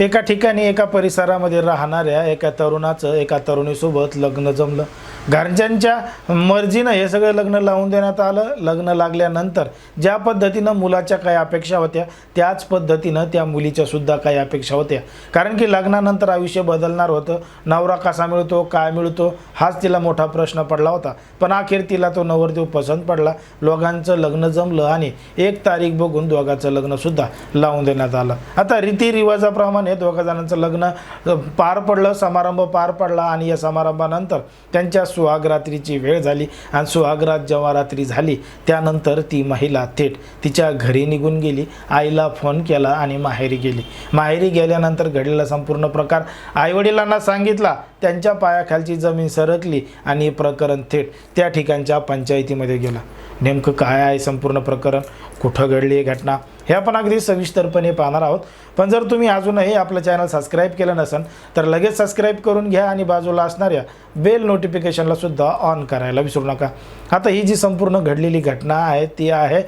एका ठिकाणी एका परिसरामध्ये राहणाऱ्या एका तरुणाचं एका तरुणीसोबत लग्न जमलं. घरच्यांच्या मर्जीनं हे सगळं लग्न लावून देण्यात आलं. लग्न लागल्यानंतर ज्या पद्धतीनं मुलाच्या काही अपेक्षा होत्या त्याच पद्धतीनं त्या मुलीच्या सुद्धा काही अपेक्षा होत्या. कारण की लग्नानंतर आयुष्य बदलणार होतं. नवरा कसा मिळतो काय मिळतो हाच तिला मोठा प्रश्न पडला होता. पण अखेर तिला तो नवरदेव पसंत पडला. लोकांचं लग्न जमलं आणि एक तारीख बघून दोघांचं लग्नसुद्धा लावून देण्यात आलं. आता रीतिरिवाजाप्रमाणे दोघा जणांचं लग्न पार पडलं समारंभ पार पडला आणि या समारंभानंतर त्यांच्या सुहागरात्रीची वेळ झाली आणि सुहागरात जेव्हा रात्री झाली त्यानंतर ती महिला थेट तिच्या घरी निघून गेली. आईला फोन केला आणि माहेरी गेली. माहेरी गेल्यानंतर घडलेला संपूर्ण प्रकार आईवडिलांना सांगितला. त्यांच्या पायाखालची जमीन सरकली आणि प्रकरण थेट त्या ठिकाणच्या पंचायतीमध्ये गेला. नेमकं काय आहे संपूर्ण प्रकरण? कुठं घडली ही घटना? हे आपण अगदी सविस्तरपणे पाहणार आहोत. पण जर तुम्ही अजूनही आपलं चॅनल सबस्क्राईब केलं नसेल तर लगेच सबस्क्राईब करून घ्या आणि बाजूला असणाऱ्या बेल नोटिफिकेशनला सुद्धा ऑन करायला विसरू नका. आता ही जी संपूर्ण घडलेली घटना आहे ती आहे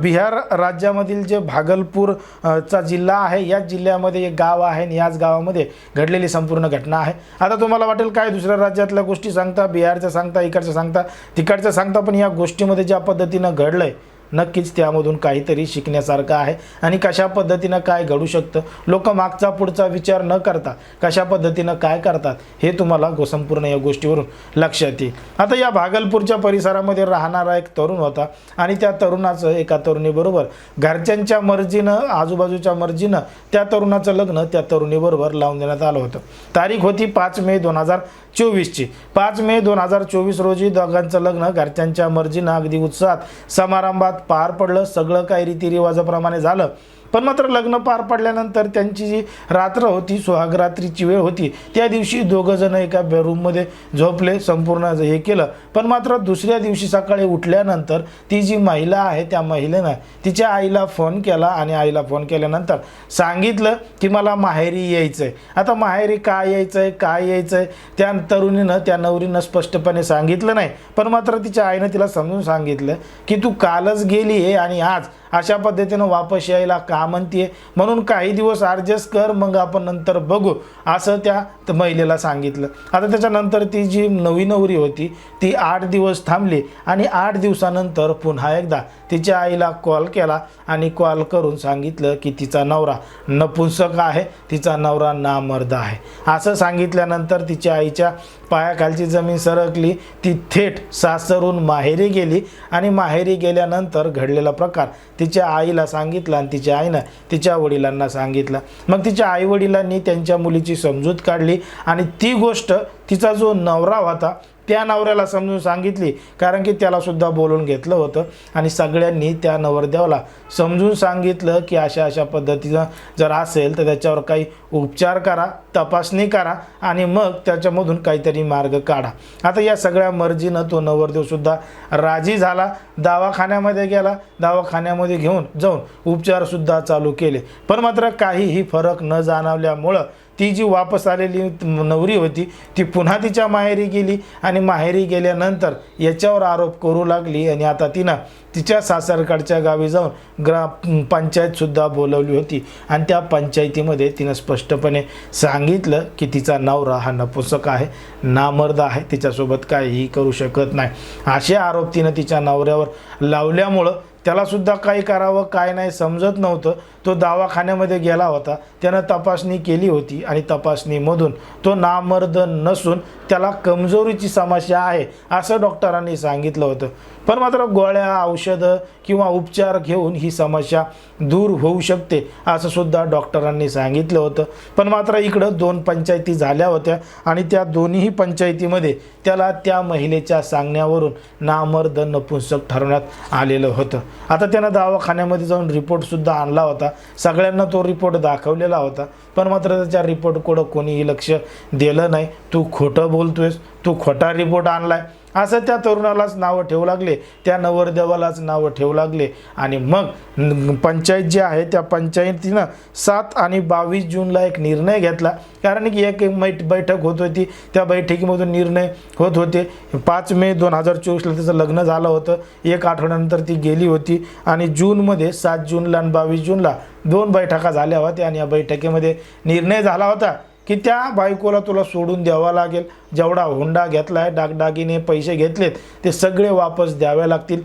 बिहार राज्यामधील जे भागलपूर चा जिल्हा आहे याच जिल्ह्यामध्ये एक गाव आहे आणि याच गावामध्ये घडलेली संपूर्ण घटना आहे. आता तुम्हाला वाटेल काय दुसऱ्या राज्यातल्या गोष्टी सांगता बिहारच्या सांगता इकडच्या सांगता तिकडच्या सांगता पण या गोष्टीमध्ये ज्या पद्धतीनं घडलं आहे नक्कीच त्यामधून काहीतरी शिकण्यासारखं आहे. आणि कशा पद्धतीनं काय घडू शकतं? लोक मागचा पुढचा विचार न करता कशा पद्धतीनं काय करतात हे तुम्हाला गो- संपूर्ण या गोष्टीवरून लक्षात येईल. आता या भागलपूरच्या परिसरामध्ये राहणारा एक तरुण होता आणि त्या तरुणाचं एका तरुणीबरोबर घरच्यांच्या मर्जीनं आजूबाजूच्या मर्जीनं त्या तरुणाचं लग्न त्या तरुणीबरोबर लावून देण्यात आलं होतं. तारीख होती पाच मे दोन हजार चोवीसची. पाच मे दोन हजार चोवीस रोजी दोघांचं लग्न घरच्यांच्या मर्जीनं अगदी उत्साहात समारंभात पार पडलं सगळं काही रीतिरिवाजाप्रमाणे झालं. पण मात्र लग्न पार पडल्यानंतर त्यांची जी रात्र होती सुहागरात्रीची वेळ होती त्या दिवशी दोघंजण एका बेडरूममध्ये झोपले संपूर्ण हे केलं. पण मात्र दुसऱ्या दिवशी सकाळी उठल्यानंतर ती जी महिला आहे त्या महिलेनं तिच्या आईला फोन केला आणि आईला फोन केल्यानंतर सांगितलं की मला माहेरी यायचं आहे आता माहेरी काय यायचं आहे काय यायचं आहे त्या तरुणीनं त्या नवरीनं स्पष्टपणे सांगितलं नाही. पण मात्र तिच्या आईनं तिला समजून सांगितलं की तू कालच गेली आहे आणि आज अशा पद्धतीनं वापस यायला का म्हणते म्हणून काही दिवस ॲडजस्ट कर मग आपण नंतर बघू असं त्या महिलेला सांगितलं. आता त्याच्यानंतर ती जी नवी नवरी होती ती आठ दिवस थांबली आणि आठ दिवसानंतर पुन्हा एकदा तिच्या आईला कॉल केला आणि कॉल करून सांगितलं की तिचा नवरा नपुंसक आहे तिचा नवरा नामर्द आहे. असं सांगितल्यानंतर तिच्या आईच्या पायाखालची जमीन सरकली. ती थेट सासरून माहेरी गेली आणि माहेरी गेल्यानंतर घडलेला प्रकार. तिच्या आईला सांगितला आणि तिच्या आईनं तिच्या वडिलांना सांगितलं. मग तिच्या आईवडिलांनी त्यांच्या मुलीची समजूत काढली आणि ती गोष्ट तिचा जो नवरा होता त्या नवऱ्याला समजून सांगितली कारण की त्याला सुद्धा बोलून घेतलं होतं. आणि सगळ्यांनी त्या नवरदेवाला समजून सांगितलं की अशा अशा पद्धतीनं जर असेल तर त्याच्यावर काही उपचार करा तपासणी करा आणि मग त्याच्यामधून काहीतरी मार्ग काढा. आता या सगळ्या मर्जीनं तो नवरदेवसुद्धा राजी झाला दवाखान्यामध्ये गेला दवाखान्यामध्ये घेऊन जाऊन उपचारसुद्धा चालू केले. पण मात्र काहीही फरक न जाणवल्यामुळं ती जी वापस आलेली नवरी होती ती पुन्हा तिच्या माहेरी गेली आणि माहेरी गेल्यानंतर याच्यावर आरोप करू लागली आणि आता तिनं तिच्या सासरकडच्या गावी जाऊन ग्रा पंचायतसुद्धा बोलवली होती. आणि त्या पंचायतीमध्ये तिनं स्पष्टपणे सांगितलं की तिचा नवरा हा नपुसक आहे नामर्द आहे तिच्यासोबत काहीही करू शकत नाही. असे आरोप तिनं तिच्या नवऱ्यावर लावल्यामुळं त्यालासुद्धा काय करावं काय नाही समजत नव्हतं. तो दवाखान्यामध्ये गेला होता. त्यानं तपासणी केली होती आणि तपासणीमधून तो नामर्द नसून त्याला कमजोरीची समस्या आहे असं डॉक्टरांनी सांगितलं होतं. पण मात्र गोळ्या औषधं किंवा उपचार घेऊन ही समस्या दूर होऊ शकते असं सुद्धा डॉक्टरांनी सांगितलं होतं. पण मात्र इकडं दोन पंचायती झाल्या होत्या आणि त्या दोन्ही पंचायतीमध्ये त्याला त्या महिलेच्या सांगण्यावरून नामर्द नपुंसक ठरवण्यात आलेलं होतं. आता त्यानं दवाखान्यामध्ये जाऊन रिपोर्टसुद्धा आणला होता. सगळ्यांना तो रिपोर्ट दाखवलेला होता. पण मात्र त्याच्या रिपोर्टकडं कोणीही लक्ष दिलं नाही. तू खोटं बोलतोयस. तू खोटा रिपोर्ट आणलाय. असं त्या तरुणालाच नावं ठेवू लागले त्या नवरदेवालाच नावं ठेवू लागले. आणि मग पंचायत जी आहे त्या पंचायतीनं सात आणि बावीस जूनला एक निर्णय घेतला. कारण की एक मैट बैठक होत होती. त्या बैठकीमधून निर्णय होत होते. पाच मे दोन हजार चोवीसला तिचं लग्न झालं होतं. एक आठवड्यानंतर ती गेली होती. आणि जूनमध्ये सात जूनला आणि बावीस जूनला दोन बैठका झाल्या होत्या. आणि या बैठकीमध्ये निर्णय झाला होता. की त्या बायकोला तुला सोडून द्यावा लागेल. जेवढा हुंडा घेतला आहे डागडागिने पैसे घेतलेत ते सगळे वापस द्यावे लागतील.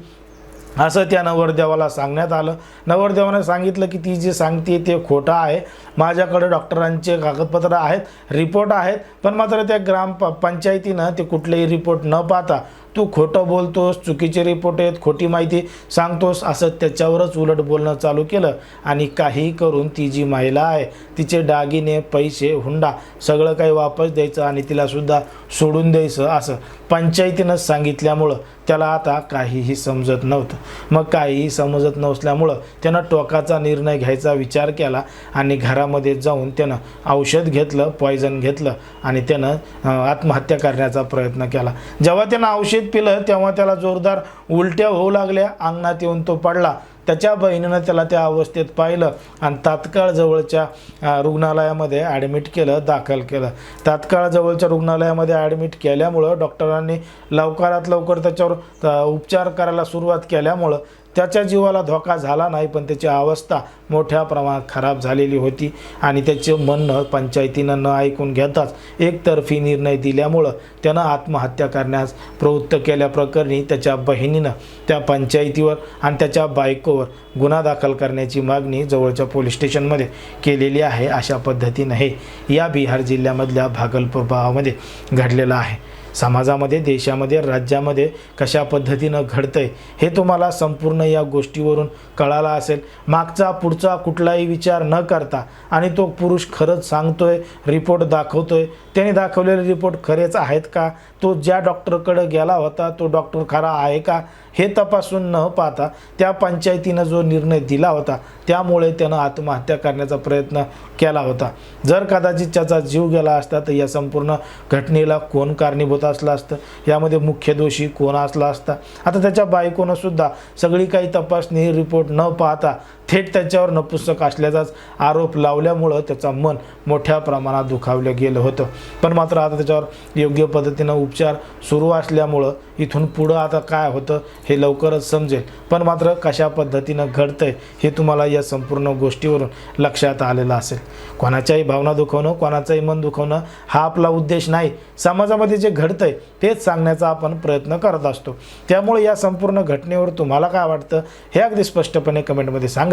असं त्या नवरदेवाला सांगण्यात आलं. नवरदेवाने सांगितलं की ती जे सांगते ते खोटं आहे. माझ्याकडे डॉक्टरांचे कागदपत्र आहेत रिपोर्ट आहेत पण मात्र त्या ग्राम प पंचायतीनं ते कुठलेही रिपोर्ट न पाहता तू खोटं बोलतोस चुकीचे रिपोर्ट आहेत खोटी माहिती सांगतोस असं त्याच्यावरच उलट बोलणं चालू केलं आणि काही करून ती जी महिला आहे तिचे दागिने पैसे हुंडा सगळं काही वापस द्यायचं आणि तिलासुद्धा सोडून द्यायचं असं पंचायतीनं सांगितल्यामुळं त्याला आता काहीही समजत नव्हतं. मग काहीही समजत नसल्यामुळं त्यानं टोकाचा निर्णय घ्यायचा विचार केला आणि घरामध्ये जाऊन त्यानं औषध घेतलं पॉयझन घेतलं आणि त्यानं आत्महत्या करण्याचा प्रयत्न केला. जेव्हा त्यानं औषध पिलं तेव्हा त्याला जोरदार उलट्या होऊ लागल्या. अंगणात येऊन तो पडला. त्याच्या बहिणीनं त्याला त्या अवस्थेत पाहिलं आणि तात्काळ जवळच्या रुग्णालयामध्ये ॲडमिट केलं दाखल केलं. तात्काळ जवळच्या रुग्णालयामध्ये ॲडमिट केल्यामुळं डॉक्टरांनी लवकरात लवकर त्याच्यावर उपचार करायला सुरुवात केल्यामुळं त्याच्या जीवाला धोका झाला नाही पण त्याची अवस्था मोठ्या प्रमाणात खराब झालेली होती. आणि त्याचे म्हणणं पंचायतीनं न ऐकून घेताच एकतर्फी निर्णय दिल्यामुळं त्यानं आत्महत्या करण्यास प्रवृत्त केल्याप्रकरणी त्याच्या बहिणीनं त्या पंचायतीवर आणि त्याच्या बायकोवर गुन्हा दाखल करण्याची मागणी जवळच्या पोलीस स्टेशनमध्ये केलेली आहे अशा पद्धतीनं हे या बिहार जिल्ह्यामधल्या भागलपूर भागामध्ये घडलेलं आहे. समाजामध्ये देशामध्ये राज्यामध्ये कशा पद्धतीनं घडतं आहे हे तुम्हाला संपूर्ण या गोष्टीवरून कळाला असेल. मागचा पुढचा कुठलाही विचार न करता आणि तो पुरुष खरंच सांगतो आहे रिपोर्ट दाखवतो आहे त्याने दाखवलेले रिपोर्ट खरेच आहेत का? तो ज्या डॉक्टरकडं गेला होता तो डॉक्टर खरा आहे का? हे तपासून न पाहता त्या पंचायतीनं जो निर्णय दिला होता त्यामुळे त्यानं आत्महत्या करण्याचा प्रयत्न केला होता. जर कदाचित त्याचा जीव गेला असता तर या संपूर्ण घटनेला कोण कारणीभूत असलं असतं. यामध्ये मुख्य दोषी कोण असला असता. आता त्याच्या बायकोनं सुद्धा सगळी काही तपासणी रिपोर्ट न पाहता थेट त्याच्यावर नपुस्तक असल्याचाच आरोप लावल्यामुळं त्याचं मन मोठ्या प्रमाणात दुखावलं गेलं होतं. पण मात्र आता त्याच्यावर योग्य पद्धतीनं उपचार सुरू असल्यामुळं इथून पुढं आता काय होतं हे लवकरच समजेल. पण मात्र कशा पद्धतीनं घडतंय हे तुम्हाला या संपूर्ण गोष्टीवरून लक्षात आलेलं असेल. कोणाच्याही भावना दुखवणं कोणाचंही मन दुखवणं हा आपला उद्देश नाही. समाजामध्ये जे घडतंय तेच सांगण्याचा आपण प्रयत्न करत असतो. त्यामुळे या संपूर्ण घटनेवर तुम्हाला काय वाटतं हे अगदी स्पष्टपणे कमेंटमध्ये सांगा.